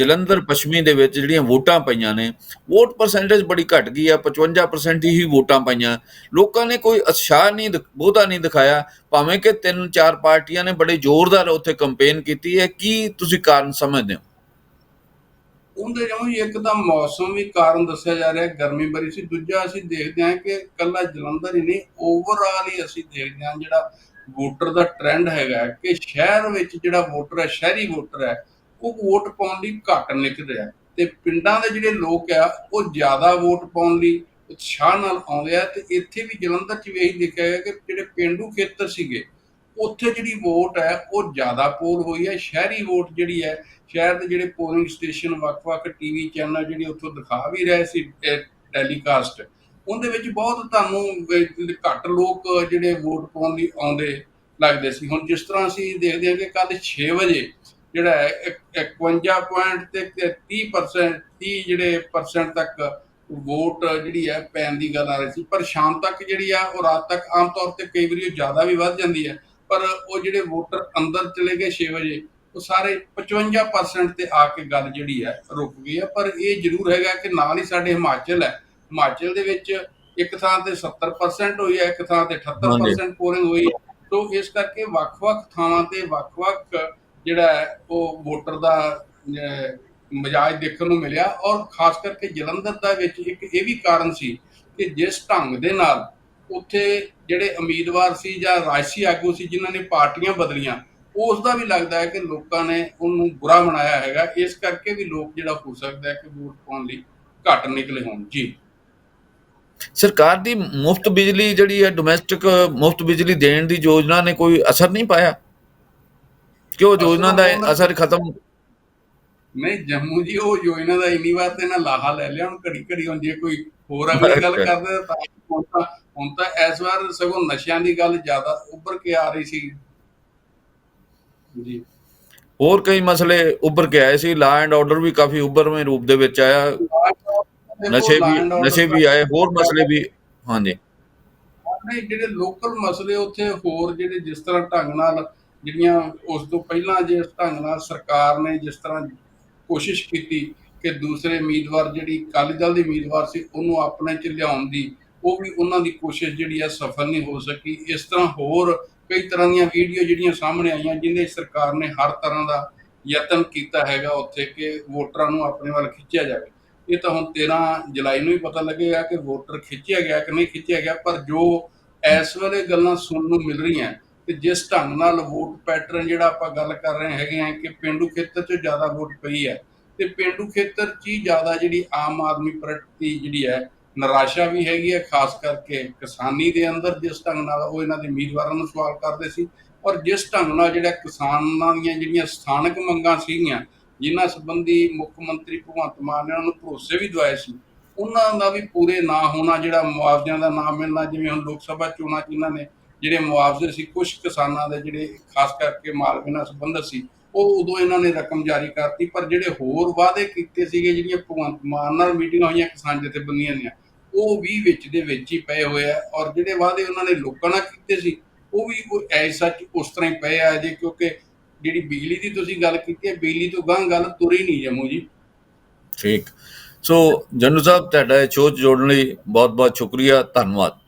ਜਲੰਧਰ ਪੱਛਮੀ ਦੇ ਵਿੱਚ ਜਿਹੜੀਆਂ ਵੋਟਾਂ ਪਈਆਂ ਨੇ, ਵੋਟ ਪਰਸੈਂਟੇਜ ਬੜੀ ਘਟ ਗਈ ਆ 55% ਹੀ ਵੋਟਾਂ ਪਈਆਂ। ਲੋਕਾਂ ਨੇ ਕੋਈ ਉਤਸ਼ਾਹ ਨਹੀਂ ਬਹੁਤਾ ਨਹੀਂ ਦਿਖਾਇਆ। ਭਾਵੇਂ ਕਿ ਤਿੰਨ ਚਾਰ ਪਾਰਟੀਆਂ ਨੇ ਬੜੇ ਜ਼ੋਰਦਾਰ ਉੱਥੇ ਕੰਪੇਨ ਕੀਤੀ ਹੈ। ਕੀ ਤੁਸੀਂ ਕਾਰਨ ਸਮਝਦੇ ਹੋ? ਉਹਦੇ ਜਿਉਂ ਇੱਕ ਤਾਂ ਮੌਸਮ ਵੀ ਕਾਰਨ ਦੱਸਿਆ ਜਾ ਰਿਹਾ, ਗਰਮੀ ਬੜੀ ਸੀ। ਦੂਜਾ ਅਸੀਂ ਦੇਖਦੇ ਹਾਂ ਕਿ ਕੱਲਾ ਜਲੰਧਰ ਹੀ ਨਹੀਂ ਓਵਰਆਲ ਹੀ ਅਸੀਂ ਦੇਖਦੇ ਹਾਂ ਜਿਹੜਾ ਵੋਟਰ ਦਾ ਟ੍ਰੈਂਡ ਹੈਗਾ ਕਿ ਸ਼ਹਿਰ ਵਿੱਚ ਜਿਹੜਾ ਵੋਟਰ ਹੈ, ਸ਼ਹਿਰੀ ਵੋਟਰ ਹੈ ਉਹ ਵੋਟ ਪਾਉਣ ਲਈ ਘੱਟ ਨਿਕਲ ਰਿਹਾ ਤੇ ਪਿੰਡਾਂ ਦੇ ਜਿਹੜੇ ਲੋਕ ਆ, ਉਹ ਜ਼ਿਆਦਾ ਵੋਟ ਪਾਉਣ ਲਈ ਉਤਸ਼ਾਹ ਨਾਲ ਆਉਂਦੇ ਆ ਤੇ ਇੱਥੇ ਵੀ ਜਲੰਧਰ 'ਚ ਵੀ ਇਹੀ ਦੇਖਿਆ ਗਿਆ ਕਿ ਜਿਹੜੇ ਪਿੰਡੂ ਖੇਤਰ ਸੀਗੇ, ਉੱਥੇ ਜਿਹੜੀ ਵੋਟ ਹੈ, ਉਹ ਜ਼ਿਆਦਾ ਪੋਲ ਹੋਈ ਹੈ। ਸ਼ਹਿਰੀ ਵੋਟ ਜਿਹੜੀ ਹੈ, ਸ਼ਹਿਰ ਦੇ ਜਿਹੜੇ ਪੋਲਿੰਗ ਸਟੇਸ਼ਨ, ਵੱਖ-ਵੱਖ ਟੀਵੀ ਚੈਨਲ ਜਿਹੜੇ ਉੱਥੋਂ ਦਿਖਾ ਵੀ ਰਹੇ ਸੀ ਟੈਲੀਕਾਸਟ, ਉਹਦੇ ਵਿੱਚ ਬਹੁਤ ਤੁਹਾਨੂੰ ਘੱਟ ਲੋਕ ਜਿਹੜੇ ਵੋਟ ਪਾਉਣ ਲਈ ਆਉਂਦੇ ਲੱਗਦੇ ਸੀ। ਹੁਣ ਜਿਸ ਤਰ੍ਹਾਂ ਅਸੀਂ ਦੇਖਦੇ ਹਾਂ ਕਿ ਕੱਲ 6 ਵਜੇ ਜਿਹੜਾ ਹੈ ਇੱਕ- 51 ਪੁਆਇੰਟ ਤੇ 30% 30 ਜਿਹੜੇ ਪਰਸੈਂਟ ਤੱਕ ਵੋਟ ਜਿਹੜੀ ਹੈ ਪੈਣ ਦੀ ਗੱਲ ਆ ਰਹੀ ਸੀ। ਪਰ ਸ਼ਾਮ ਤੱਕ ਜਿਹੜੀ ਆ ਉਹ ਰਾਤ ਤੱਕ ਆਮ ਤੌਰ ਤੇ ਕਈ ਵਾਰੀ ਉਹ ਜ਼ਿਆਦਾ ਵੀ ਵੱਧ ਜਾਂਦੀ ਹੈ। ਪਰ ਉਹ ਜਿਹੜੇ ਵੋਟਰ ਅੰਦਰ ਚਲੇ ਗਏ 6 ਵਜੇ ਉਹ ਸਾਰੇ 55% ਤੇ ਆ ਕੇ ਗੱਲ ਜਿਹੜੀ ਹੈ ਰੁਕ ਗਈ ਹੈ। ਪਰ ਇਹ ਜ਼ਰੂਰ ਹੈਗਾ ਕਿ ਨਾਲ ਹੀ ਸਾਡੇ ਹਿਮਾਚਲ ਹੈ। ਹਿਮਾਚਲ ਦੇ ਵਿੱਚ ਇੱਕ ਥਾਂ ਤੇ 70% ਹੋਈ ਹੈ ਇੱਕ ਥਾਂ ਤੇ 78% ਪੋਲਿੰਗ ਹੋਈ ਤੋਂ ਇਸ ਕਰਕੇ ਵੱਖ-ਵੱਖ ਥਾਵਾਂ ਤੇ ਵੱਖ-ਵੱਖ ਜਿਹੜਾ ਹੈ, ਉਹ ਵੋਟਰ ਦਾ ਮਜਾਜ ਦੇਖਣ ਨੂੰ ਮਿਲਿਆ ਔਰ ਖਾਸ ਕਰਕੇ ਜਲੰਧਰ ਦਾ ਵਿੱਚ ਇੱਕ ਇਹ ਵੀ ਕਾਰਨ ਸੀ ਕਿ ਜਿਸ ਢੰਗ ਦੇ ਨਾਲ ਉੱਥੇ ਜਿਹੜੇ ਉਮੀਦਵਾਰ ਸੀ ਜਾਂ ਰਾਜਸੀ ਆਗੂ ਸੀ ਜਿਨ੍ਹਾਂ ਨੇ ਪਾਰਟੀਆਂ ਬਦਲੀਆਂ ਉਸ ਦਾ ਵੀ ਲੱਗਦਾ ਹੈ ਕਿ ਲੋਕਾਂ ਨੇ ਉਹਨੂੰ ਬੁਰਾ ਬਣਾਇਆ ਹੈਗਾ। ਇਸ ਕਰਕੇ ਵੀ ਲੋਕ ਜਿਹੜਾ ਹੋ ਸਕਦਾ ਹੈ ਕਿ ਵੋਟ ਪਾਉਣ ਲਈ ਘੱਟ ਨਿਕਲੇ ਹੋਣ। ਜੀ। ਸਰਕਾਰ ਦੀ ਮੁਫਤ ਬਿਜਲੀ ਜਿਹੜੀ ਹੈ ਡੋਮੈਸਟਿਕ ਮੁਫਤ ਬਿਜਲੀ ਦੇਣ ਦੀ ਯੋਜਨਾ ਨੇ ਕੋਈ ਅਸਰ ਨਹੀਂ ਪਾਇਆ? ਕਿਉਂ ਯੋਜਨਾ ਦਾ ਅਸਰ ਖਤਮ ਨਹੀਂ ਜੰਮੂ ਜੀ ਉਹ ਯੋਜਨਾ ਦਾ ਇੰਨੀ ਵਾਰ ਤੇ ਨਾ ਲਾਹਾ ਲੈ ਲਿਆ ਹੁਣ ਘੜੀ ਘੜੀ ਹੁਣ ਜੇ ਕੋਈ ਹੋਰ ਅਗਲੀ ਗੱਲ ਕਰਦੇ ਤਾਂ ਹੁਣ ਤਾਂ ਹੁਣ ਤਾਂ ਇਸ ਵਾਰ ਸਗੋਂ ਨਸ਼ਿਆਂ ਦੀ ਗੱਲ ਜ਼ਿਆਦਾ ਉੱਭਰ ਕੇ ਆ ਰਹੀ ਸੀ। ਜੀ। ਹੋਰ ਕਈ ਮਸਲੇ ਉੱਭਰ ਕੇ ਆਏ ਸੀ ਲਾ ਐਂਡ ਆਰਡਰ ਵੀ ਕਾਫੀ ਉੱਭਰਵੇਂ ਰੂਪ ਦੇ ਵਿੱਚ ਆਇਆ। ਨਸ਼ੇ ਵੀ ਨਸ਼ੇ ਵੀ ਆਏ ਹੋਰ ਮਸਲੇ ਵੀ ਹਾਂਜੀ। ਨਹੀਂ ਜਿਹੜੇ ਲੋਕਲ ਮਸਲੇ ਉੱਥੇ ਹੋਰ ਜਿਹੜੇ ਜਿਸ ਤਰ੍ਹਾਂ ਢੰਗ ਨਾਲ ਜਿਹੜੀਆਂ ਉਸ ਤੋਂ ਪਹਿਲਾਂ ਜਿਸ ਢੰਗ ਨਾਲ ਸਰਕਾਰ ਨੇ ਜਿਸ ਤਰ੍ਹਾਂ ਕੋਸ਼ਿਸ਼ ਕੀਤੀ ਕਿ ਦੂਸਰੇ ਉਮੀਦਵਾਰ ਜਿਹੜੀ ਅਕਾਲੀ ਦਲ ਦੀ ਉਮੀਦਵਾਰ ਸੀ, ਉਹਨੂੰ ਆਪਣੇ ਚ ਲਿਆਉਣ ਦੀ, ਉਹ ਵੀ ਉਹਨਾਂ ਦੀ ਕੋਸ਼ਿਸ਼ ਜਿਹੜੀ ਆ ਸਫਲ ਨਹੀਂ ਹੋ ਸਕੀ। ਇਸ ਤਰ੍ਹਾਂ ਹੋਰ ਕਈ ਤਰ੍ਹਾਂ ਦੀਆਂ ਵੀਡੀਓ ਜਿਹੜੀਆਂ ਸਾਹਮਣੇ ਆਈਆਂ ਜਿੰਦੇ ਸਰਕਾਰ ਨੇ ਹਰ ਤਰ੍ਹਾਂ ਦਾ ਯਤਨ ਕੀਤਾ ਹੈਗਾ ਉੱਥੇ ਕਿ ਵੋਟਰਾਂ ਨੂੰ ਆਪਣੇ ਵੱਲ ਖਿੱਚਿਆ ਜਾਵੇ। ਇਹ ਤਾਂ ਹੁਣ 13 ਜੁਲਾਈ ਨੂੰ ਹੀ ਪਤਾ ਲੱਗੇਗਾ ਕਿ ਵੋਟਰ ਖਿੱਚਿਆ ਗਿਆ ਕਿ ਨਹੀਂ ਖਿੱਚਿਆ ਗਿਆ, ਪਰ ਜੋ ਇਸ ਵੇਲੇ ਗੱਲਾਂ ਸੁਣਨ ਨੂੰ ਮਿਲ ਰਹੀਆਂ ਤੇ ਜਿਸ ਢੰਗ ਨਾਲ ਵੋਟ ਪੈਟਰਨ ਜਿਹੜਾ ਆਪਾਂ ਗੱਲ ਕਰ ਰਹੇ ਹੈਗੇ ਆ ਕਿ ਪਿੰਡੂ ਖੇਤਰ 'ਚ ਜ਼ਿਆਦਾ ਵੋਟ ਪਈ ਹੈ ਤੇ ਪਿੰਡੂ ਖੇਤਰ 'ਚ ਹੀ ਜ਼ਿਆਦਾ ਜਿਹੜੀ ਆਮ ਆਦਮੀ ਪ੍ਰਤੀ ਜਿਹੜੀ ਹੈ ਨਿਰਾਸ਼ਾ ਵੀ ਹੈਗੀ ਹੈ, ਖਾਸ ਕਰਕੇ ਕਿਸਾਨੀ ਦੇ ਅੰਦਰ ਜਿਸ ਢੰਗ ਨਾਲ ਉਹ ਇਹਨਾਂ ਦੇ ਉਮੀਦਵਾਰਾਂ ਨੂੰ ਸਵਾਲ ਕਰਦੇ ਸੀ ਔਰ ਜਿਸ ਢੰਗ ਨਾਲ ਜਿਹੜਾ ਕਿਸਾਨਾਂ ਦੀਆਂ ਜਿਹੜੀਆਂ ਸਥਾਨਕ ਮੰਗਾਂ ਸੀਗੀਆਂ, ਜਿਨ੍ਹਾਂ ਸੰਬੰਧੀ ਮੁੱਖ ਮੰਤਰੀ ਭਗਵੰਤ ਮਾਨ ਨੇ ਉਹਨਾਂ ਨੂੰ ਭਰੋਸੇ ਵੀ ਦਵਾਏ ਸੀ, ਉਹਨਾਂ ਦਾ ਵੀ ਪੂਰੇ ਨਾ ਹੋਣਾ ਜਿਹੜਾ ਮੁਆਵਜ਼ਿਆਂ ਦਾ ਨਾ ਮਿਲਣਾ, ਜਿਵੇਂ ਹੁਣ ਲੋਕ ਸਭਾ ਚੋਣਾਂ 'ਚ ਇਹਨਾਂ ਨੇ ਜਿਹੜੇ ਮੁਆਵਜ਼ੇ ਸੀ ਕੁਝ ਕਿਸਾਨਾਂ ਦੇ ਜਿਹੜੇ ਖਾਸ ਕਰਕੇ ਮਾਲਵੇ ਨਾਲ ਸੰਬੰਧਿਤ ਸੀ, ਉਹ ਉਦੋਂ ਇਹਨਾਂ ਨੇ ਰਕਮ ਜਾਰੀ ਕਰਤੀ, ਪਰ ਜਿਹੜੇ ਹੋਰ ਵਾਅਦੇ ਕੀਤੇ ਸੀਗੇ, ਜਿਹੜੀਆਂ ਭਗਵੰਤ ਮਾਨ ਨਾਲ ਮੀਟਿੰਗਾਂ ਹੋਈਆਂ, ਕਿਸਾਨ ਜਥੇਬੰਦੀਆਂ ਦੀਆਂ, ਉਹ ਵੀ ਵਿੱਚ ਦੇ ਵਿੱਚ ਹੀ ਪਏ ਹੋਏ ਆ, ਔਰ ਜਿਹੜੇ ਵਾਅਦੇ ਉਹਨਾਂ ਨੇ ਲੋਕਾਂ ਨਾਲ ਕੀਤੇ ਸੀ, ਉਹ ਵੀ ਉਹ ਐਸ ਸੱਚ ਉਸ ਤਰ੍ਹਾਂ ਹੀ ਪਏ ਆ ਜੇ ਕਿਉਂਕਿ ਜਿਹੜੀ ਬਿਜਲੀ ਦੀ ਤੁਸੀਂ ਗੱਲ ਕੀਤੀ ਹੈ, ਬਿਜਲੀ ਤੋਂ ਗਾਂ ਗੱਲ ਤੁਰੀ ਨਹੀਂ ਜੰਮੂ ਜੀ। ਠੀਕ। ਸੋ ਜਨੂ ਸਾਹਿਬ, ਤੁਹਾਡਾ ਇਹ ਸ਼ੋਅ 'ਚ ਜੋੜਨ ਲਈ ਬਹੁਤ ਬਹੁਤ ਸ਼ੁਕਰੀਆ, ਧੰਨਵਾਦ।